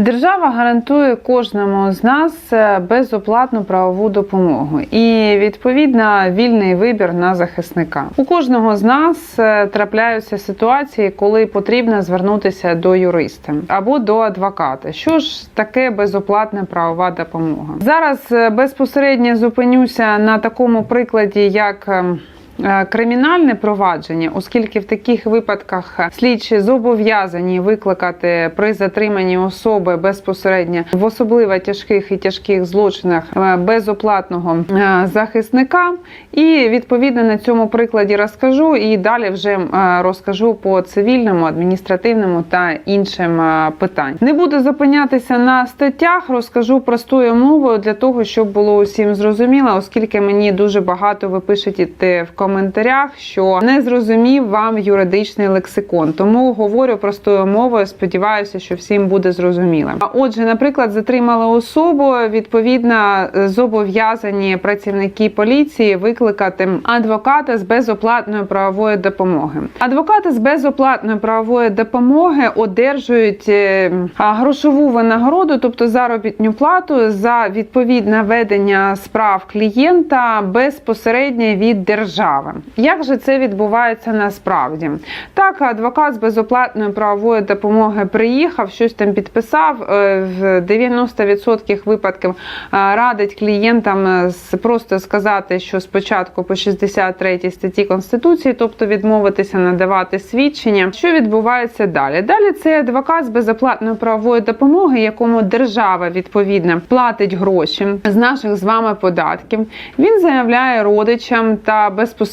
Держава гарантує кожному з нас е, безоплатну правову допомогу і відповідно вільний вибір на захисника. У кожного з нас е, трапляються ситуації, коли потрібно звернутися до юриста або до адвоката. Що ж таке безоплатна правова допомога? Зараз е, безпосередньо зупинюся на такому прикладі, як ем, Кримінальне провадження, оскільки в таких випадках слідчі зобов'язані викликати при затриманні особи безпосередньо в особливо тяжких і тяжких злочинах е, безоплатного е, захисника. І відповідно на цьому прикладі розкажу. І далі вже е, розкажу по цивільному, адміністративному та іншим е, питань. Не буду зупинятися на статтях, розкажу простою мовою для того, щоб було усім зрозуміло, оскільки мені дуже багато ви пишете в коментарях, що не зрозумів вам юридичний лексикон. Тому говорю простою мовою. Сподіваюся, що всім буде зрозуміло. Отже, наприклад, затримали особу. Відповідно, зобов'язані працівники поліції викликати адвоката з безоплатної правової допомоги. Адвокати з безоплатної правової допомоги одержують е, грошову винагороду, тобто заробітну плату за відповідне ведення справ клієнта безпосередньо від держави. Як же це відбувається насправді? Так, адвокат з безоплатної правової допомоги приїхав, щось там підписав. е, В 90% випадків е, радить клієнтам е, просто сказати, що спочатку по 63 статті Конституції, тобто відмовитися надавати свідчення. Що відбувається далі? Далі це адвокат з безоплатної правової допомоги, якому держава відповідно платить гроші з наших з вами податків. Він заявляє родичам та безпосередньо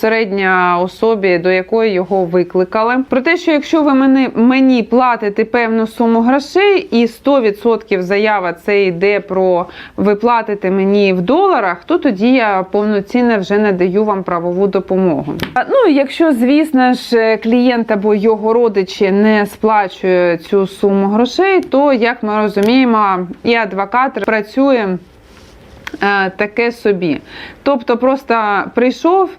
особі, до якої його викликали, про те, що якщо ви мене мені платите певну суму грошей, і 100% заява це йде про ви платите мені в доларах, то тоді я повноцінно вже надаю вам правову допомогу. Ну, якщо, звісно ж, клієнт або його родичі не сплачує цю суму грошей, то як ми розуміємо, і адвокат працює е, таке собі. Тобто, просто прийшов.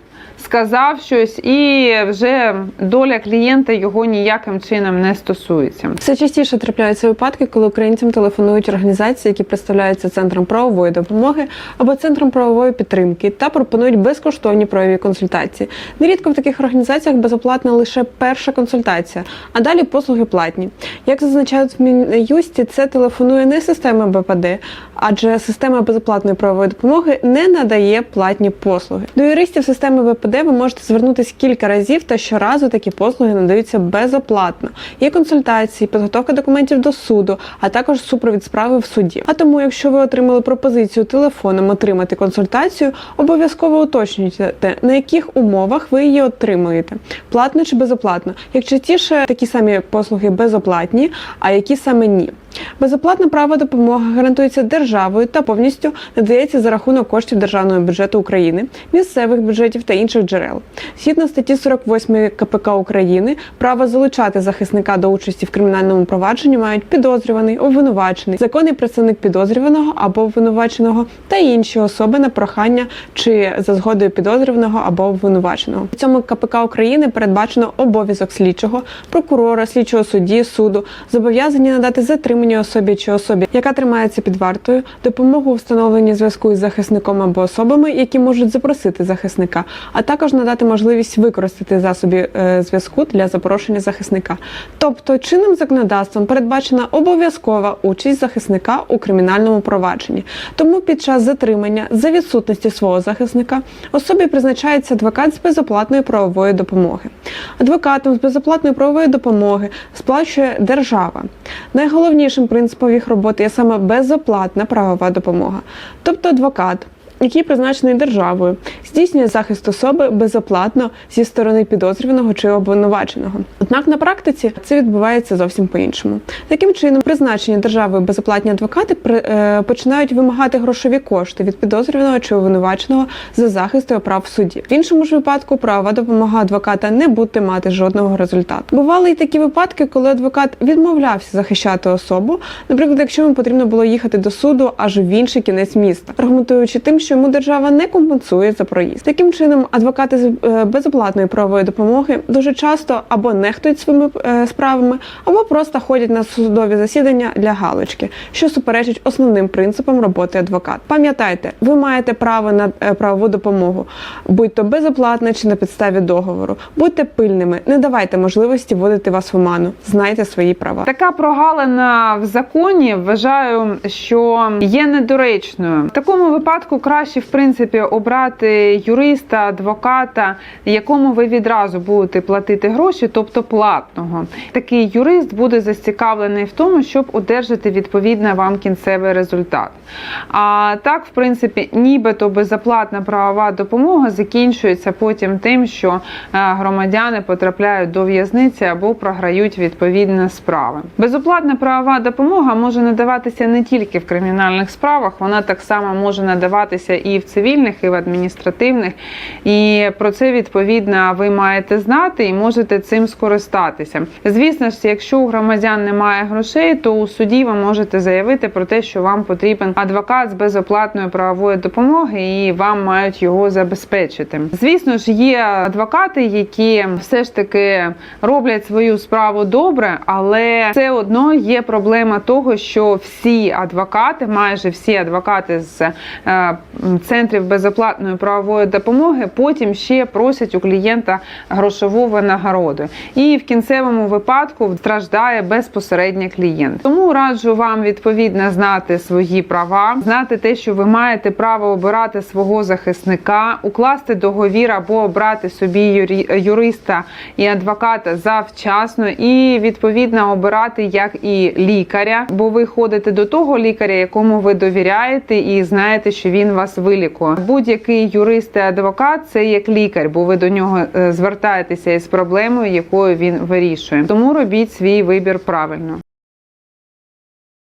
Сказав щось, і вже доля клієнта його ніяким чином не стосується. Все частіше трапляються випадки, коли українцям телефонують організації, які представляються центром правової допомоги або центром правової підтримки, та пропонують безкоштовні правові консультації. Нерідко в таких організаціях безоплатна лише перша консультація, а далі послуги платні. Як зазначають в Мін'юсті, це телефонує не система БПД, адже система безоплатної правової допомоги не надає платні послуги. До юристів системи БПД ви можете звернутися кілька разів, та щоразу такі послуги надаються безоплатно. Є консультації, підготовка документів до суду, а також супровід справи в суді. А тому, якщо ви отримали пропозицію телефоном отримати консультацію, обов'язково уточнюйте, на яких умовах ви її отримуєте, платно чи безоплатно. Як частіше такі самі послуги безоплатні, а які саме ні. Безоплатна права допомога гарантується державою та повністю надається за рахунок коштів державного бюджету України, місцевих бюджетів та інших джерел. Згідно статті 48 КПК України, право залучати захисника до участі в кримінальному провадженні мають підозрюваний, обвинувачений, законний представник підозрюваного або обвинуваченого та інші особи на прохання чи за згодою підозрюваного або обвинуваченого. У цьому КПК України передбачено обов'язок слідчого, прокурора, слідчого судді, суду зобов'язані надати затримані особі чи особі, яка тримається під вартою, допомогу у встановленні зв'язку із захисником або особами, які можуть запросити захисника, а також надати можливість використати засоби е, зв'язку для запрошення захисника. Тобто, чинним законодавством передбачена обов'язкова участь захисника у кримінальному провадженні. Тому під час затримання за відсутності свого захисника особі призначається адвокат з безоплатної правової допомоги. Адвокатом з безоплатної правової допомоги сплачує держава. Найголовнішим принципом їх роботи є саме безоплатна правова допомога, тобто адвокат. Який призначений державою, здійснює захист особи безоплатно зі сторони підозрюваного чи обвинуваченого. Однак на практиці це відбувається зовсім по-іншому. Таким чином, призначені державою безоплатні адвокати е, починають вимагати грошові кошти від підозрюваного чи обвинуваченого за захист його прав в суді. В іншому ж випадку правова допомога адвоката не буде мати жодного результату. Бували і такі випадки, коли адвокат відмовлявся захищати особу, наприклад, якщо йому потрібно було їхати до суду аж в інший кінець міста, аргументуючи тим, що йому держава не компенсує за проїзд. Таким чином, адвокати з е, безоплатної правової допомоги дуже часто або нехтують своїми е, справами, або просто ходять на судові засідання для галочки, що суперечить основним принципам роботи адвоката. Пам'ятайте, ви маєте право на е, правову допомогу, будь то безоплатна чи на підставі договору. Будьте пильними, не давайте можливості вводити вас в оману. Знайте свої права. Така прогалина в законі вважаю, що є недоречною. В такому випадку краще, в принципі, обрати юриста, адвоката, якому ви відразу будете платити гроші, тобто платного. Такий юрист буде зацікавлений в тому, щоб одержати відповідно вам кінцевий результат. А так, в принципі, нібито безоплатна правова допомога закінчується потім тим, що е, громадяни потрапляють до в'язниці або програють відповідні справи. Безоплатна правова допомога може надаватися не тільки в кримінальних справах, вона так само може надаватися і в цивільних, і в адміністративних. І про це відповідно ви маєте знати і можете цим скористатися. Звісно ж, якщо у громадян немає грошей, то у суді ви можете заявити про те, що вам потрібен адвокат з безоплатної правової допомоги, і вам мають його забезпечити. Звісно ж, є адвокати, які все ж таки роблять свою справу добре, але все одно є проблема того, що всі адвокати, майже всі адвокати з е, центрів безоплатної правової допомоги, потім ще просять у клієнта грошову винагороду. І в кінцевому випадку страждає безпосередньо клієнт. Тому раджу вам відповідно знати свої права, знати те, що ви маєте право обирати свого захисника, укласти договір або обрати собі юриста і адвоката завчасно, і відповідно обирати як і лікаря, бо ви ходите до того лікаря, якому ви довіряєте, і знаєте, що він вас вилікує. Будь-який юрист і адвокат це як лікар, бо ви до нього е, звертаєтеся із проблемою, якою він вирішує. Тому робіть свій вибір правильно.